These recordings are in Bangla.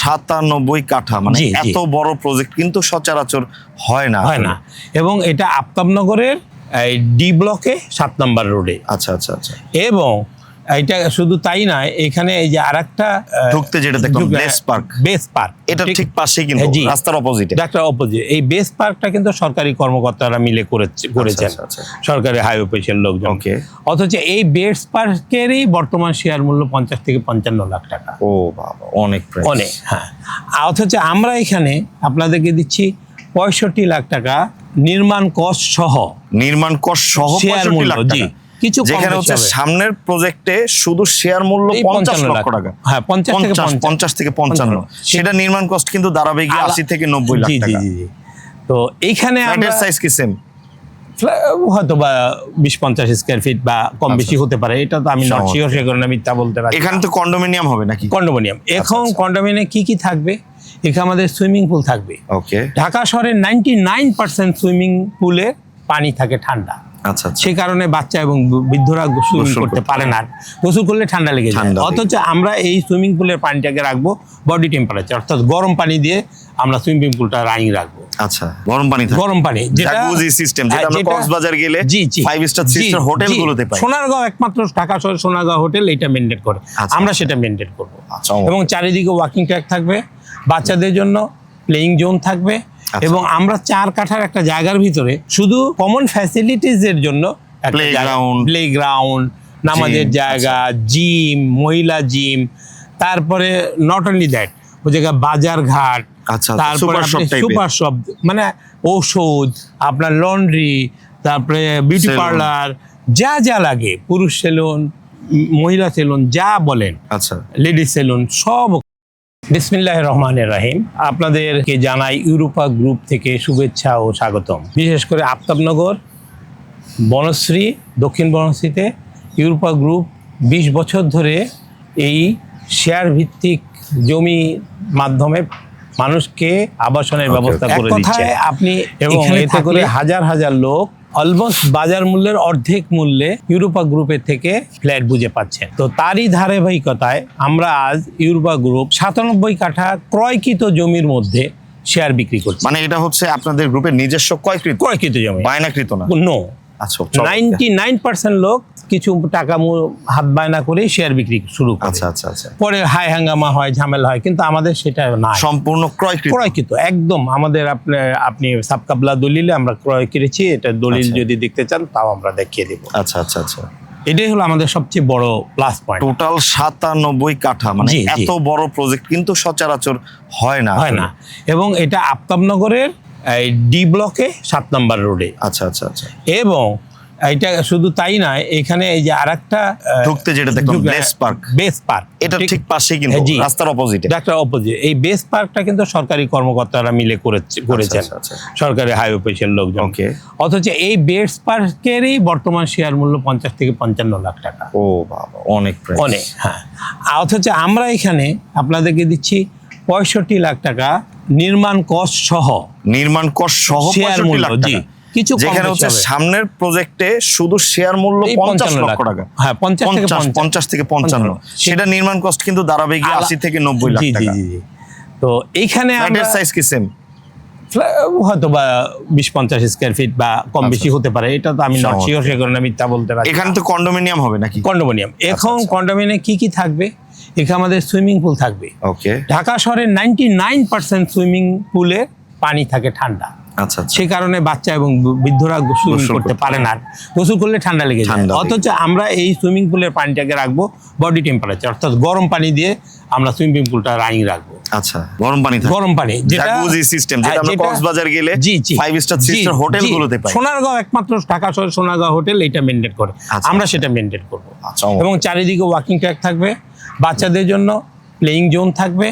সাতানব্বই কাঠা মানে। এত বড় প্রজেক্ট কিন্তু সচরাচর হয় না। হয় না। এবং এটা আফতাবনগরের এই ডি ব্লকে সাত নম্বর রোডে। আচ্ছা আচ্ছা আচ্ছা। এবং এটা শুধু তাই নয় এখানে এই যে আরেকটা ঢুকতে যেটা দেখলাম, বেস পার্ক। বেস পার্ক এটা ঠিক পাশেই কিন্তু হ্যাঁ, রাস্তার অপোজিটে ডাক্তার অপোজিট এই বেস পার্কটা কিন্তু সরকারি কর্মকর্তারা মিলে করেছে করেছেন। আচ্ছা, আচ্ছা। সরকারি হাইওয়ে অফিসের লোকজন। ওকে অথচ এই বেস পার্কেরই বর্তমান শেয়ার মূল্য পঞ্চাশ থেকে পঞ্চান্ন লাখ টাকা। ও বাবা অনেক প্রাইস অনেক হ্যাঁ। অথচ আমরা এখানে আপনাদেরকে দিচ্ছি পঁয়ষট্টি লাখ টাকা নির্মাণ কস্ট সহ। নির্মাণ কস্ট সহ শেয়ার 65 মূল্য লাখ জি। টাকা। কিছু যেখানে হচ্ছে সামনের প্রজেক্টে শুধু শেয়ার মূল্য পঞ্চাশ লক্ষ টাকা। হ্যাঁ, 50 থেকে 50 পঞ্চাশ থেকে পঞ্চান্ন। সেটা নির্মাণ কিন্তু দাঁড়াবে গিয়ে আশি থেকে নব্বই লাখ টাকা। তো এইখানে সাইজ কি সেম হয়তো বা বিশ পঞ্চাশ স্কোয়ার ফিট বা কম বেশি হতে পারে। এটা তো আমি নট আচ্ছা। শিওর সে কারণে মিথ্যা বলতে পারি এখানে তো কন্ডোমিনিয়াম হবে নাকি? কন্ডোমিনিয়াম এখন আচ্ছা। কন্ডোমিনিয়ামে কি কি থাকবে? এখানে আমাদের সুইমিং পুল থাকবে। ওকে ঢাকা শহরের নাইনটি নাইন পার্সেন্ট সুইমিং পুলে পানি থাকে ঠান্ডা। আচ্ছা আচ্ছা। সে কারণে বাচ্চা এবং বৃদ্ধরা গোসল করতে পারে না। গোসল করলে ঠান্ডা লেগে যায়। অথচ আমরা এই সুইমিং পুলের পানিটাকে রাখব বডি টেম্পারেচার অর্থাৎ গরম পানি দিয়ে আমরা সুইমিং পুলটা রানিং রাখব। আচ্ছা গরম পানি গরম পানি যেটা সিস্টেম যেটা হ্যাঁ, আমরা কক্সবাজার গেলে ফাইভ স্টার স্টার হোটেলগুলোতে পাই। সোনারগাঁও একমাত্র ঢাকা শহর সোনারগাঁও হোটেল এটা মেনটেন করে। আচ্ছা, আমরা আচ্ছা। সেটা মেনটেন করব। আচ্ছা, এবং চারিদিকে ওয়াকিং ট্র্যাক থাকবে। বাচ্চাদের জন্য প্লেইং জোন থাকবে। এবং আমরা চার কাঠার একটা জায়গার ভিতরে শুধু কমন ফ্যাসিলিটিস এর জন্য Playground, প্লে গ্রাউন্ড নামাজের জায়গা জিম মহিলা জিম তারপরে নট অনলি দ্যাট ওই জায়গায় বাজার ঘাট আচ্ছা, তারপরে। সুপার শপ মানে ঔষধ আপনার লন্ড্রি তারপরে বিউটি পার্লার যা যা লাগে পুরুষ সেলুন মহিলা সেলুন যা বলেন। আচ্ছা। লেডিস সেলুন সব বিসমিল্লাহ রহমানের রাহিম। আপনাদেরকে জানাই ইউরোপা গ্রুপ থেকে শুভেচ্ছা ও স্বাগতম। বিশেষ করে আফতাবনগর বনশ্রী দক্ষিণ বনশ্রীতে ইউরোপা গ্রুপ বিশ বছর ধরে এই শেয়ার ভিত্তিক জমি মাধ্যমে মানুষকে আবাসনের ব্যবস্থা করে দিচ্ছে। আপনি এবং এতে করে হাজার হাজার লোক অলমোস্ট বাজার মূল্যের অর্ধেক মূল্যে ইউরোপা গ্রুপের থেকে ফ্ল্যাট বুঝে পাচ্ছে তো তারই ধারাবাহিকতায় আমরা আজ ইউরোপা গ্রুপ সাতানব্বই কাঠা ক্রয়কৃত জমির মধ্যে শেয়ার বিক্রি করছি। মানে এটা হচ্ছে আপনাদের গ্রুপের নিজস্ব ক্রয়কৃত? ক্রয়কৃত জমি। বায়নাকৃত না? নো। নাইনটি নাইন পার্সেন্ট লোক কিছু টাকা হাত বায়না করেই শেয়ার বিক্রি শুরু করে। আচ্ছা আচ্ছা আচ্ছা। পরে হাই হাঙ্গামা হয় ঝামেলা হয় কিন্তু আমাদের সেটা না সম্পূর্ণ ক্রয়কৃত। ক্রয়কৃত একদম। আমাদের আপনার আপনি সাবকাবলা দলিলে আমরা ক্রয় করেছি এটা দলিল আচ্ছা। যদি দেখতে চান তাও আমরা দেখিয়ে দেব। আচ্ছা আচ্ছা আচ্ছা। এটাই হলো আমাদের সবচেয়ে বড় প্লাস পয়েন্ট টোটাল সাতানব্বই কাঠা মানে। এত বড় প্রজেক্ট কিন্তু সচরাচর হয় না হয় না। এবং এটা আফতাবনগরের ডি ব্লকে সাত নম্বর রোডে আচ্ছা আচ্ছা আচ্ছা। এবং এটা শুধু তাই নয় এখানে এই যে আরেকটা ঢুকতে যেটা দেখলাম, বেস পার্ক। বেস পার্ক এটা ঠিক পাশেই কিন্তু হ্যাঁ, রাস্তার অপোজিটে ডাক্তার অপোজিট এই বেস পার্কটা কিন্তু সরকারি কর্মকর্তারা মিলে করেছে করেছেন। আচ্ছা, আচ্ছা। সরকারি হাইওয়ে অফিসের লোকজন। ওকে অথচ এই বেস পার্কেরই বর্তমান শেয়ার মূল্য পঞ্চাশ থেকে পঞ্চান্ন লাখ টাকা। ও বাবা অনেক প্রাইস অনেক হ্যাঁ। অথচ আমরা এখানে আপনাদেরকে দিচ্ছি পঁয়ষট্টি লাখ টাকা নির্মাণ কস্ট সহ। নির্মাণ কস্ট সহ শেয়ার মূল্য জি। কিছু যেখানে হচ্ছে সামনের প্রজেক্টে শুধু শেয়ার মূল্য পঞ্চাশ লক্ষ। টাকা। হ্যাঁ, 50 থেকে পঞ্চাশ থেকে পঞ্চান্ন। সেটা নির্মাণ কস্ট কিন্তু দাঁড়াবে গিয়ে আশি থেকে নব্বই লাখ টাকা। তো এইখানে ফ্ল্যাটের সাইজ কি সেম হয়তো বা বিশ পঞ্চাশ স্কোয়ার ফিট বা কম বেশি হতে পারে। এটা তো আমি নট। শিওর সে কারণে মিথ্যা বলতে পারি এখানে তো কন্ডোমিনিয়াম হবে নাকি? কন্ডোমিনিয়াম এখন আচ্ছা। কন্ডোমিনিয়ামে কি কি থাকবে? এখানে আমাদের সুইমিং পুল থাকবে। ওকে ঢাকা শহরে নাইনটি নাইন পার্সেন্ট সুইমিং পুলে পানি থাকে ঠান্ডা। আচ্ছা আচ্ছা। সে কারণে বাচ্চা এবং বৃদ্ধরা সুইমিং করতে পারে না। গোসল করলে ঠান্ডা লেগে যায়। অথচ আমরা এই সুইমিং পুলের পানিটাকে রাখব বডি টেম্পারেচার অর্থাৎ গরম পানি দিয়ে আমরা সুইমিং পুলটা রানিং রাখব। আচ্ছা গরম পানি গরম পানি যেটা সিস্টেম যেটা হ্যাঁ, আমরা কক্সবাজার গেলে জি জি। ফাইভ স্টার জি, সিক্স স্টার জি। হোটেলগুলোতে পাই। সোনারগাঁও একমাত্র ঢাকা শহর সোনারগাঁও হোটেল এটা মেনটেন করে। আচ্ছা, আমরা আচ্ছা। সেটা মেনটেন করব। আচ্ছা, এবং চারিদিকে ওয়াকিং ট্র্যাক থাকবে। বাচ্চাদের জন্য প্লেইং জোন থাকবে।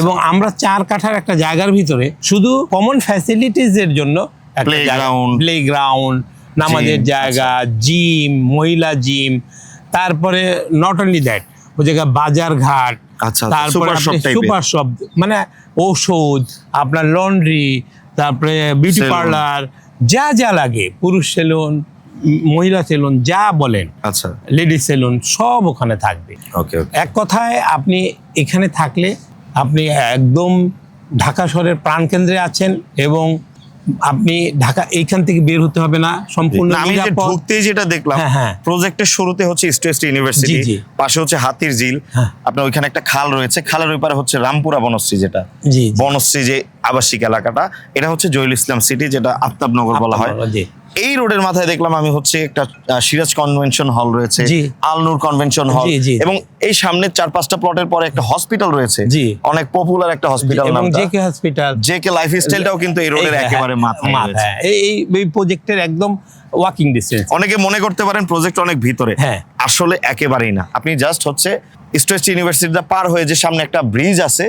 এবং আমরা চার কাঠার একটা জায়গার ভিতরে শুধু কমন ফ্যাসিলিটিস এর জন্য Playground, প্লে গ্রাউন্ড নামাজের জায়গা জিম মহিলা জিম তারপরে নট অনলি দ্যাট ওই জায়গায় বাজার ঘাট আচ্ছা, তারপরে super shop সুপার শপ মানে ঔষধ আপনার লন্ড্রি তারপরে বিউটি পার্লার যা যা লাগে পুরুষ সেলুন মহিলা সেলুন যা বলেন আচ্ছা। লেডিস সেলুন সব ওখানে থাকবে। এক কথায় আপনি এখানে থাকলে আপনি একদম ঢাকা শহরের প্রাণকেন্দ্রে আছেন এবং আপনি ঢাকা এইখান থেকে বের হতে হবে না সম্পূর্ণ আমি যে ঢুকতে যেটা দেখলাম হ্যাঁ, হ্যাঁ। প্রজেক্টের শুরুতে হচ্ছে স্টেট ইউনিভার্সিটি। পাশে হচ্ছে হাতির ঝিল হ্যাঁ। আপনার ওইখানে একটা খাল রয়েছে খালের ওই পারে হচ্ছে রামপুরা বনশ্রী যেটা। বনশ্রী যে আবাসিক এলাকাটা এটা হচ্ছে জহিল ইসলাম সিটি যেটা আফতাবনগর বলা হয় এই রোডের মাথায় দেখলাম আমি হচ্ছে একটা সিরাজ কনভেনশন হল রয়েছে আলনুর কনভেনশন হল। এবং এই সামনে চার পাঁচটা প্লটের পরে একটা হসপিটাল রয়েছে জি। অনেক পপুলার একটা হসপিটাল এবং J K hospital J K life স্টাইলটাও কিন্তু এই রোডের একেবারে হ্যাঁ, মাথায় মাথায়। এই এই- এই প্রজেক্টের একদম ওয়াকিং ডিস্টেন্স অনেকে মনে করতে পারেন প্রজেক্ট অনেক ভিতরে হ্যাঁ। আসলে একেবারেই না। আপনি জাস্ট হচ্ছে ইস্ট ইউনিভার্সিটিটা পার হয়ে যে সামনে একটা ব্রিজ আছে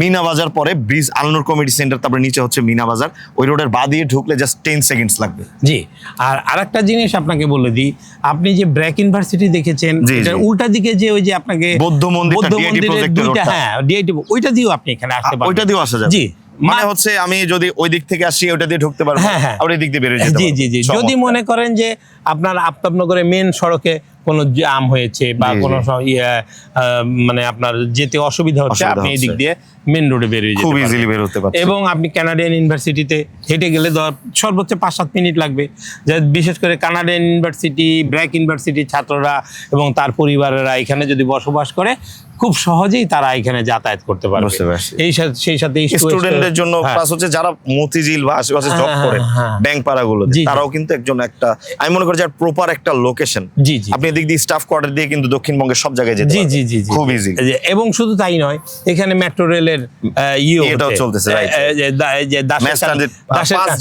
মিনা বাজার পরে ব্রিজ আলনুর কমিটি সেন্টার তারপরে নিচে হচ্ছে মিনা বাজার। ওই রোডের বা দিয়ে ঢুকলে জাস্ট টেন সেকেন্ডস লাগবে। জি আর আরেকটা জিনিস আপনাকে বলে দিই আপনি যে ব্র্যাক ইউনিভার্সিটি দেখেছেন। উল্টা দিকে যে ওই যে আপনাকে বৌদ্ধ মন্দিরটা, বৌদ্ধ মন্দিরের দুইটা হ্যাঁ ডিআইটি ওইটা দিয়েও আপনি এখানে আসতে পারবেন। ওইটা দিয়েও আসা যাবে। জি মানে হচ্ছে আমি যদি ওই দিক থেকে আসি ওইটা দিয়ে ঢুকতে পারব। হ্যাঁ, হ্যাঁ। আর ওই দিক দিয়ে বেরিয়ে যেতে জি জি জি। যদি মনে করেন যে আপনার আফতাবনগরে মেন সড়কে কোনো জাম হয়েছে বা। কোনো ইয়ে, মানে আপনার যেতে অসুবিধা হচ্ছে আপনি এই দিক দিয়ে মেন রোডে বেরিয়ে যেতে খুব ইজিলি বের হতে পারছে এবং আপনি কানাডিয়ান ইউনিভার্সিটিতে হেঁটে গেলে সর্বোচ্চ পাঁচ সাত মিনিট লাগবে যা বিশেষ করে কানাডিয়ান ইউনিভার্সিটি ব্র্যাক ইউনিভার্সিটির ছাত্ররা এবং তার পরিবারেরা এখানে যদি বসবাস করে খুব সহজেই তারা এখানে যাতায়াত করতে পারবে এই সাথে সেই সাথে স্টুডেন্টদের জন্য হ্যাঁ। প্লাস হচ্ছে যারা মতিঝিল বা আশেপাশে জব করে হ্যাঁ। ব্যাংক পাড়াগুলো। তারাও কিন্তু একজন একটা আমি মনে করি যে প্রপার একটা লোকেশন জি জি আপনি এদিক দিয়ে স্টাফ কোয়ার্টার দিয়ে কিন্তু দক্ষিণবঙ্গের সব জায়গায় যেতে জি জি জি খুব ইজি এবং শুধু তাই নয় এখানে মেট্রো রেলের ইয়ে ইয়েটাও চলতেছে,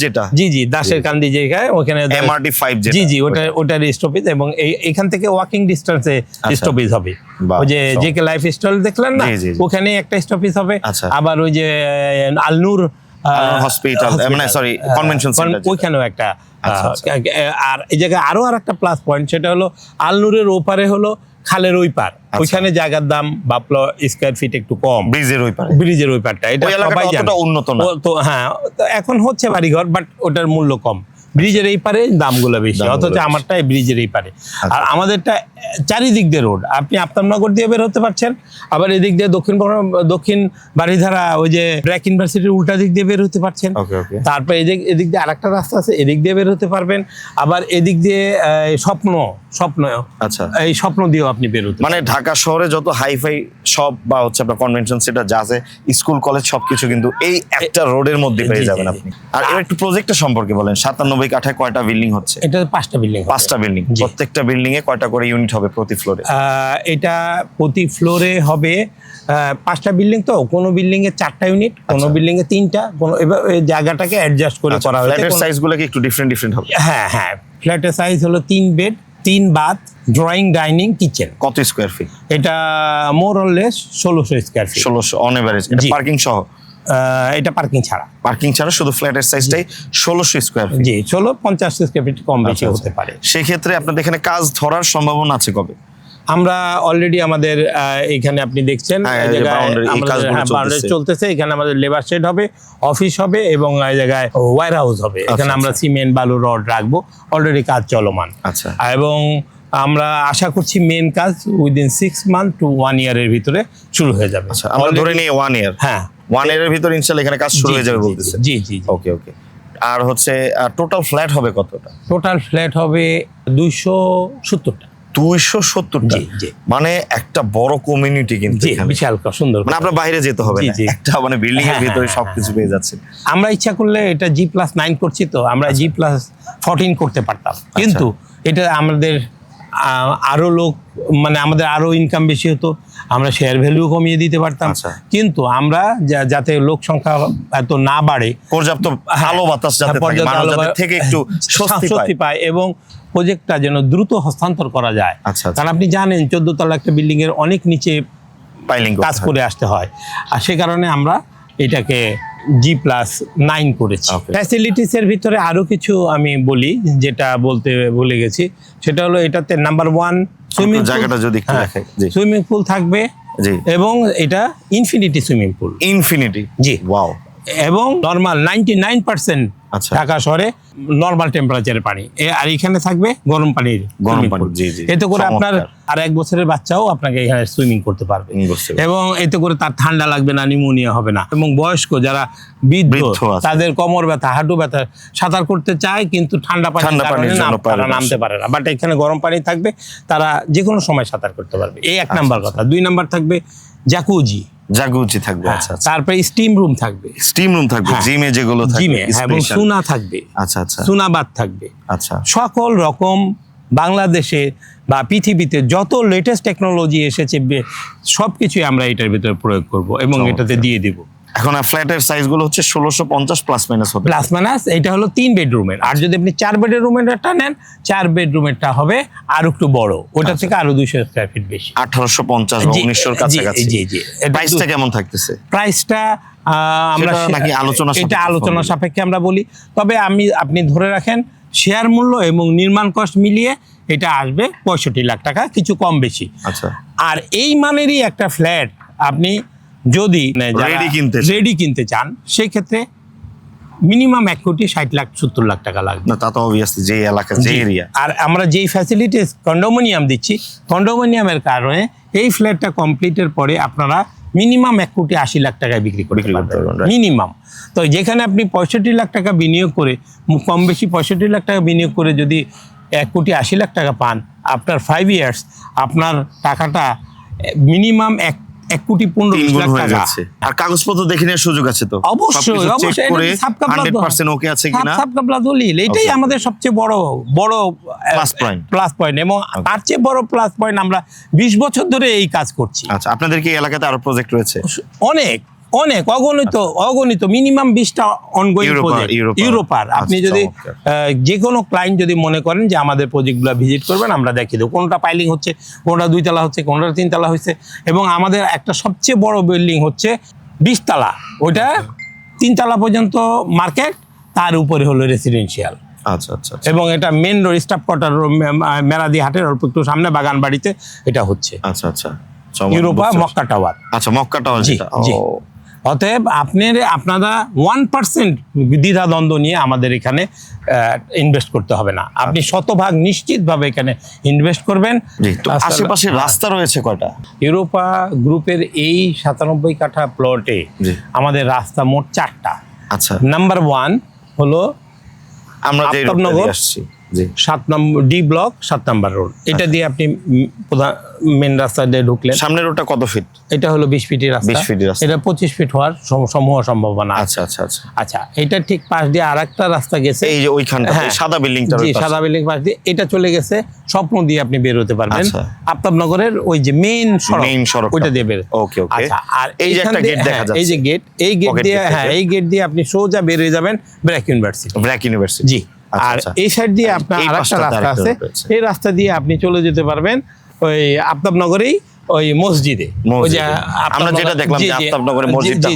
যেটা। জি জি দাসের কান্দি যেখানে ওখানে এমআরটি ফাইভ জি জি ওটা ওটার স্টপেজ এবং এখান থেকে ওয়াকিং ডিস্টেন্সে স্টপেজ হবে। ওই যে। জেকে লাইফ স্টাইল দেখলেন না জি। ওখানে একটা স্টপেজ হবে। আচ্ছা। আবার ওই যে আলনুর hospital, মানে, সরি কনভেনশন যেটা। ওইখানেও একটা আচ্ছা, আচ্ছা। আর এই জায়গায় আরও আর একটা প্লাস পয়েন্ট সেটা হলো আলনুরের ওপারে হলো খালের ওই পার আচ্ছা। ওইখানে জায়গার দাম বা স্কোয়ার ফিট একটু কম ব্রিজের ওই পার ব্রিজের ওই পারটা এটা সবাই জানে উন্নত না। তো হ্যাঁ এখন হচ্ছে বাড়িঘর বাট ওটার মূল্য কম ব্রিজের এই পারে দামগুলো বেশি অথচ। আমারটা ব্রিজের এই পারে। আচ্ছা। আর আমাদেরটা চারিদিক দিয়ে রোড আপনি আফতাবনগর দিয়ে বের হতে পারছেন আবার এদিক দিয়ে দক্ষিণ দক্ষিণ বাড়িধারা ওই যে ব্র্যাক ইউনিভার্সিটির উল্টা দিক দিয়ে বের হতে পারছেন। ওকে ওকে। তারপর এদিক এদিক দিয়ে আরেকটা রাস্তা আছে এদিক দিয়ে বের হতে পারবেন। আবার এদিক দিয়ে স্বপ্ন স্বপ্ন আচ্ছা। এই স্বপ্ন দিয়েও আপনি বের হতে মানে ঢাকা শহরে যত হাইফাই সব বা হচ্ছে আপনার কনভেনশন সেন্টার যা আছে স্কুল কলেজ সবকিছু কিন্তু এই একটা রোডের মধ্যে পেয়ে যাবেন আপনি। আর এর একটু প্রজেক্টের সম্পর্কে বলেন সাতানব্বই কাঠায় কয়টা বিল্ডিং হচ্ছে? এটা পাঁচটা বিল্ডিং পাঁচটা বিল্ডিং প্রত্যেকটা বিল্ডিং এ কয়টা করে ইউনিট হবে প্রতি ফ্লোরে এটা প্রতি ফ্লোরে হবে পাঁচটা বিল্ডিং তো? কোনো বিল্ডিং এ চারটা ইউনিট কোনো আচ্ছা। বিল্ডিং এ তিনটা কোনো জায়গাটাকে অ্যাডজাস্ট করে করা হয়েছে। ফ্ল্যাটের কোনো- সাইজগুলো কি একটু ডিফারেন্ট ডিফারেন্ট হবে। হ্যাঁ হ্যাঁ। ফ্ল্যাটের সাইজ হলো তিন বেড তিন বাথ ড্রয়িং ডাইনিং কিচেন কত স্কোয়ার ফিট এটা মোর অরলেস ষোলোশো স্কোয়ার ফিট ষোলোশো অন এভারেজ পার্কিং সহ? এটা পার্কিং ছাড়া। পার্কিং ছাড়া শুধু ফ্ল্যাটের সাইজটাই ষোলোশো স্কোয়ার ফিট জি ষোলো পঞ্চাশ স্কোয়ার ফিট কম বেশি আচ্ছা, আচ্ছা। হতে পারে। সেক্ষেত্রে আপনাদের এখানে কাজ ধরার সম্ভাবনা আছে কবে? আমরা অলরেডি আমাদের এখানে আপনি দেখছেন হ্যাঁ, হ্যাঁ, চলতেছে। এখানে আমাদের লেবার শেড হবে অফিস হবে এবং এই জায়গায় ওয়ার হাউস হবে এখানে আমরা আচ্ছা। সিমেন্ট বালু রড রাখব। অলরেডি কাজ চলমান। আচ্ছা। এবং আমরা আশা করছি মেন কাজ within six month to one ইয়ারের ভিতরে শুরু হয়ে যাবে। আচ্ছা আমরা ধরে নিই ওয়ান ইয়ার হ্যাঁ। ওয়ান ইয়ারের ভিতরে ইনশাল্লাহ এখানে কাজ শুরু হয়ে যাবে বলতেছে। জি জি ওকে ওকে আর হচ্ছে টোটাল ফ্ল্যাট হবে কতটা? টোটাল ফ্ল্যাট হবে দুইশো সত্তরটা। দুইশো সত্তরটা। মানে একটা বড় কমিউনিটি কিন্তু। বিশাল সুন্দর মানে আপনার বাইরে যেতে হবে। একটা মানে বিল্ডিং এর হ্যাঁ, ভিতরে হ্যাঁ, সবকিছু পেয়ে যাচ্ছে আমরা ইচ্ছা করলে এটা জি প্লাস নাইন করছি তো আমরা আচ্ছা। জি প্লাস ফোরটিন করতে পারতাম। কিন্তু এটা আমাদের আহ, আরও লোক মানে আমাদের আরও ইনকাম বেশি হতো আমরা শেয়ার ভ্যালু কমিয়ে দিতে পারতাম। আচ্ছা। কিন্তু আমরা যাতে লোক সংখ্যা এত না বাড়ে পর্যাপ্ত ভালো বাতাস যাতে থাকে একটু স্বস্তি পায়। এবং প্রজেক্টটা যেন দ্রুত হস্তান্তর করা যায়। আচ্ছা, আচ্ছা। কারণ আপনি জানেন চোদ্দ তলা একটা বিল্ডিং এর অনেক নিচে কাজ করে আসতে হয়। আর সে কারণে আমরা এটাকে জি প্লাস নাইন করেছি। ফ্যাসিলিটিসের ফ্যাসিলিটিস ভিতরে আরও কিছু আমি বলি যেটা বলতে ভুলে গেছি। সেটা হলো এটাতে নাম্বার ওয়ান সুইমিং জায়গাটা যদি। সুইমিং পুল থাকবে জি। এবং এটা ইনফিনিটি সুইমিং পুল ইনফিনিটি জি। ওয়াও এবং normal ninety nine percent. Dhaka শহরে নর্মাল টেম্পারেচারের পানি। আর এখানে থাকবে গরম পানির গরম পানি। এতে করে আপনার আর এক বছরের বাচ্চাও আপনাকে এখানে সুইমিং করতে পারবে। এবং এতে করে তার ঠান্ডা লাগবে না নিউমোনিয়া হবে না। এবং বয়স্ক যারা বৃদ্ধ তাদের কোমর ব্যথা হাঁটু ব্যথা সাঁতার করতে চায় কিন্তু ঠান্ডা পানির ঠান্ডা কারণে পানির নাম- জন্য পারে তারা না। নামতে পারে না। বাট এখানে গরম পানি থাকবে তারা যে কোনো সময় সাঁতার করতে পারবে। এই এক নাম্বার কথা। দুই নাম্বার থাকবে জাকুজি জাগুচি থাকবে আচ্ছা আচ্ছা। তারপরে স্টিম রুম থাকবে। স্টিম রুম থাকবে হ্যাঁ। জিমে যেগুলো থাকবে জিমে হ্যাঁ, এবং সুনা থাকবে আচ্ছা আচ্ছা। সুনাবাদ থাকবে। আচ্ছা। সকল রকম বাংলাদেশে বা পৃথিবীতে যত লেটেস্ট টেকনোলজি এসেছে সব কিছুই আমরা এটার ভিতরে প্রয়োগ করব এবং এটাতে দিয়ে দিব। এখন ফ্ল্যাটের সাইজগুলো হচ্ছে ষোলোশো পঞ্চাশ প্লাস মাইনাস হবে। প্লাস মাইনাস এটা হলো তিন বেডরুমের আর যদি আপনি চার বেডরুমেরটা নেন চার বেডরুমেরটা হবে আর একটু বড়। ওটা থেকে আরও দুইশো স্কোয়ার ফিট বেশি। আঠারোশো পঞ্চাশ উনিশশোর কাছাকাছি। জি জি। প্রাইসটা কেমন থাকতেছে? প্রাইসটা আমরা নাকি আলোচনা এটা আলোচনা সাপেক্ষে আমরা বলি। তবে আমি আপনি ধরে রাখেন শেয়ার মূল্য এবং নির্মাণ কস্ট মিলিয়ে এটা আসবে পঁয়ষট্টি লাখ টাকা কিছু কম বেশি। আচ্ছা। আর এই মানেরই একটা ফ্ল্যাট আপনি যদি কিনতে রেডি কিনতে চান সেই ক্ষেত্রে মিনিমাম এক কোটি ষাট লাখ সত্তর লাখ টাকা লাগবে। না তা তো অবভিয়াসলি যে এলাকা যে এরিয়া আর আমরা যেই ফ্যাসিলিটিস কন্ডোমিনিয়াম দিচ্ছি কন্ডোমিনিয়ামের কারণে এই ফ্ল্যাটটা কমপ্লিটের পরে আপনারা মিনিমাম এক কোটি আশি লাখ টাকায় বিক্রি করতে পারবেন, মিনিমাম তো যেখানে আপনি পঁয়ষট্টি লাখ টাকা বিনিয়োগ করে কম বেশি পঁয়ষট্টি লাখ টাকা বিনিয়োগ করে যদি এক কোটি আশি লাখ টাকা পান আপনার ফাইভ ইয়ার্স আপনার টাকাটা মিনিমাম এক এক কোটি পনেরো লাখ টাকা। আর কাগজপত্র দেখে নেওয়ার সুযোগ আছে তো? অবশ্যই অবশ্যই হান্ড্রেড পার্সেন্ট ওকে আছে কিনা? সাবকাপলা দলিল এটাই আমাদের সবচেয়ে বড় বড় প্লাস পয়েন্ট প্লাস পয়েন্ট এবং তার চেয়ে বড় প্লাস পয়েন্ট আমরা বিশ বছর ধরে এই কাজ করছি। আচ্ছা আপনাদের কি এলাকাতে আরও প্রজেক্ট রয়েছে? অনেক। অনেক অগণিত অগণিত মিনিমাম বিশটা অনগোয়িং প্রজেক্ট ইউরোপার। আপনি আচ্ছা, যদি যে কোনো ক্লায়েন্ট যদি মনে করেন যে আমাদের প্রজেক্টগুলো ভিজিট করবেন আমরা দেখিয়ে দেবো। কোনটা পাইলিং হচ্ছে কোনটা দুইতলা হচ্ছে কোনটা তিনতলা হচ্ছে এবং আমাদের একটা সবচেয়ে বড় বিল্ডিং হচ্ছে বিশতলা। ওইটা তিনতলা পর্যন্ত মার্কেট তার উপরে হলো রেসিডেন্সিয়াল আচ্ছা আচ্ছা আচ্ছা। এবং এটা main road staff quarter Meradia হাটের অল্প একটু সামনে বাগান বাড়িতে এটা হচ্ছে। আচ্ছা আচ্ছা। ইউরোপা মক্কা টাওয়ার আচ্ছা মক্কা টাওয়ার জি, যেটা। জি। অতএব আপনার আপনারা ওয়ান পার্সেন্ট দ্বিধাদ্বন্দ্ব নিয়ে আমাদের এখানে ইনভেস্ট করতে হবে না। আপনি শতভাগ নিশ্চিতভাবে এখানে ইনভেস্ট করবেন। আশেপাশে রাস্তা রয়েছে কটা ইউরোপা গ্রুপের এই সাতানব্বই কাঠা প্লটে আমাদের রাস্তা মোট চারটা। আচ্ছা। নাম্বার ওয়ান হলো আমরা আফতাবনগর। সাত নম্বর ডি ব্লক সাত নাম্বার রোড এটা দিয়ে আপনি প্রধান মেন রাস্তা দিয়ে ঢুকলেন। সামনের রোডটা কত ফিট এটা হলো বিশ ফিটের রাস্তা। 20 ফিটের রাস্তা। এটা পঁচিশ ফিট হওয়ার সমূহ সম্ভাবনা আচ্ছা আচ্ছা আচ্ছা। আচ্ছা এটা ঠিক পাশ দিয়ে আর একটা রাস্তা গেছে। এই যে ওইখানটা হ্যাঁ। সাদা বিল্ডিংটা সাদা বিল্ডিং পাশ দিয়ে এটা চলে গেছে। স্বপ্ন দিয়ে আপনি বের হতে পারবেন। আচ্ছা। আফতাবনগরের ওই যে মেইন সড়ক। Main সড়কটা। ওইটা দিয়ে বের। Okay, okay. আচ্ছা আর এই যে একটা gate দেখা হ্যাঁ, যাচ্ছে। এই যে গেট এই গেট দিয়ে হ্যাঁ এই গেট দিয়ে আপনি সোজা বের হয়ে যাবেন ব্র্যাক ইউনিভার্সিটি। ব্র্যাক ইউনিভার্সিটি। জি। আর এই সাইড দিয়ে আপনার আরেকটা রাস্তা আছে। এই রাস্তা দিয়ে আপনি চলে যেতে পারবেন ওই আফতাবনগরেই ওই মসজিদে। ওই যে মসজিদে। আমরা যেটা দেখলাম আফতাবনগরে মসজিদটা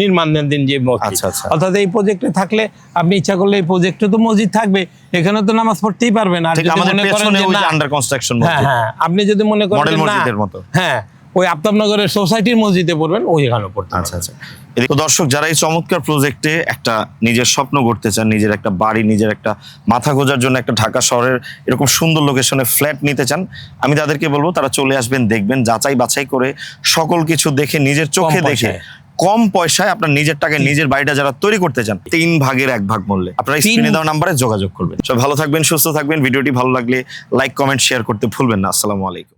নির্মাণাধীন যে মসজিদ। আচ্ছা, আচ্ছা। অর্থাৎ এই প্রজেক্টে থাকলে আপনি ইচ্ছা করলে এই প্রজেক্টে তো মসজিদ থাকবে। এখানে তো নামাজ পড়তেই পারবেন। আর যদি মনে করেন আন্ডার কনস্ট্রাকশন হ্যাঁ হ্যাঁ। আপনি যদি মনে করেন মডেল মসজিদের মতো। হ্যাঁ ওই আফতাবনগরের সোসাইটির মসজিদে পড়বেন ওইখানেও পড়তে আচ্ছা আচ্ছা। তো দর্শক যারা এই চমৎকার প্রজেক্টে একটা নিজের স্বপ্ন গড়তে চান নিজের একটা বাড়ি নিজের একটা মাথা গোজার জন্য একটা ঢাকা শহরের এরকম সুন্দর লোকেশনে ফ্ল্যাট নিতে চান আমি তাদেরকে বলব তারা চলে আসবেন দেখবেন যাচাই বাছাই করে সকল কিছু দেখে নিজের চোখে দেখে কম পয়সায় আপনার নিজের টাকায় নিজের বাড়িটা যারা তৈরি করতে চান তিন ভাগের এক ভাগ মূল্যে। আপনারা স্ক্রিনে দেওয়া নাম্বারে যোগাযোগ করবেন। সব ভালো থাকবেন সুস্থ থাকবেন ভিডিওটি ভালো লাগলে লাইক কমেন্ট শেয়ার করতে ভুলবেন না। আসসালামু আলাইকুম।